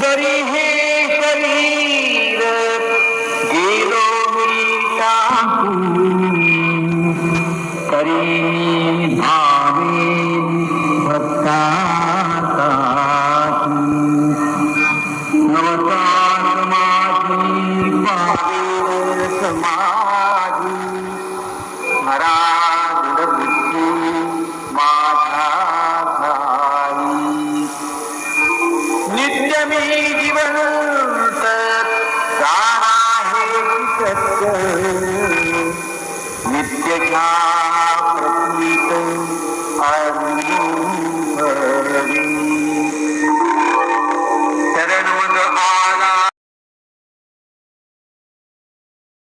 जरी हे शरीर गेलो मी टाकून तरी भावे भक्ताची नवसात माझी पावे समाधी स्मरा में जीवन नित्य ज्ञान